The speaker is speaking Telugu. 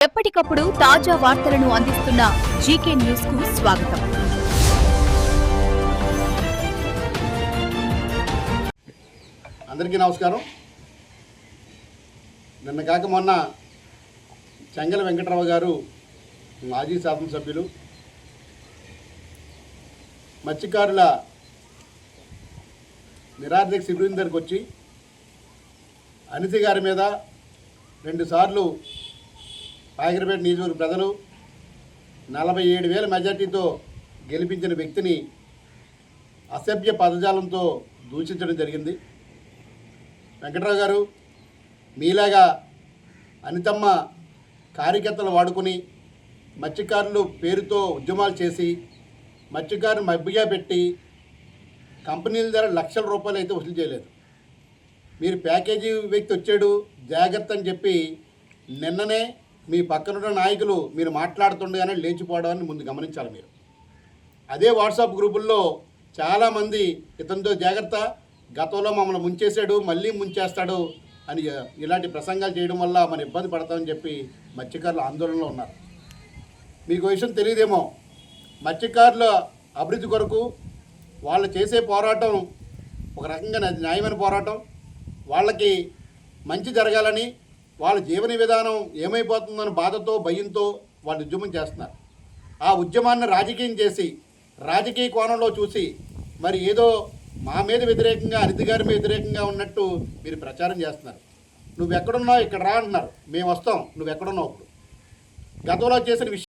ఎప్పటికప్పుడు తాజా వార్తలను అందిస్తున్న జీకే న్యూస్కు స్వాగతం. అందరికీ నమస్కారం. నిన్న కాక మొన్న చెంగల వెంకటరావు గారు మాజీ శాసనసభ్యులు మత్స్యకారుల నిరార్థక శిబిరం దగ్గరికి వచ్చి అనితి గారి మీద రెండుసార్లు పాయకరపేట నియోజకవర్గ ప్రజలు నలభై ఏడు వేల మెజార్టీతో గెలిపించిన వ్యక్తిని అసభ్య పదజాలంతో దూషించడం జరిగింది. వెంకట్రావు గారు మీలాగా అనితమ్మ కార్యకర్తలు వాడుకుని మత్స్యకారులు పేరుతో ఉద్యమాలు చేసి మత్స్యకారులు మబ్బిగా పెట్టి కంపెనీల ధర లక్షల రూపాయలు అయితే వసూలు చేయలేదు. మీరు ప్యాకేజీ వ్యక్తి వచ్చాడు జాగ్రత్త అని చెప్పి నిన్ననే మీ పక్కనున్న నాయకులు మీరు మాట్లాడుతుండగానే లేచిపోవడాన్ని ముందు గమనించాలి మీరు. అదే వాట్సాప్ గ్రూపుల్లో చాలామంది ఇతనితో జాగ్రత్త గతంలో మమ్మల్ని ముంచేశాడు మళ్ళీ ముంచేస్తాడు అని ఇలాంటి ప్రసంగాలు చేయడం వల్ల మనం ఇబ్బంది పడతామని చెప్పి మత్స్యకారులు ఆందోళనలో ఉన్నారు. మీకు విషయం తెలియదేమో మత్స్యకారుల అభివృద్ధి కొరకు వాళ్ళు చేసే పోరాటం ఒక రకంగా న్యాయమైన పోరాటం. వాళ్ళకి మంచి జరగాలని వాళ్ళ జీవన విధానం ఏమైపోతుందని బాధతో భయంతో వాళ్ళు ఉద్యమం చేస్తున్నారు. ఆ ఉద్యమాన్ని రాజకీయం చేసి రాజకీయ కోణంలో చూసి మరి ఏదో మా మీద వ్యతిరేకంగా అనితి గారి మీద వ్యతిరేకంగా ఉన్నట్టు మీరు ప్రచారం చేస్తున్నారు. నువ్వు ఎక్కడున్నావు? ఇక్కడ రా అంటున్నారు. మేము వస్తాం. నువ్వు ఎక్కడున్నావు? ఇప్పుడు గతంలో చేసిన విషయం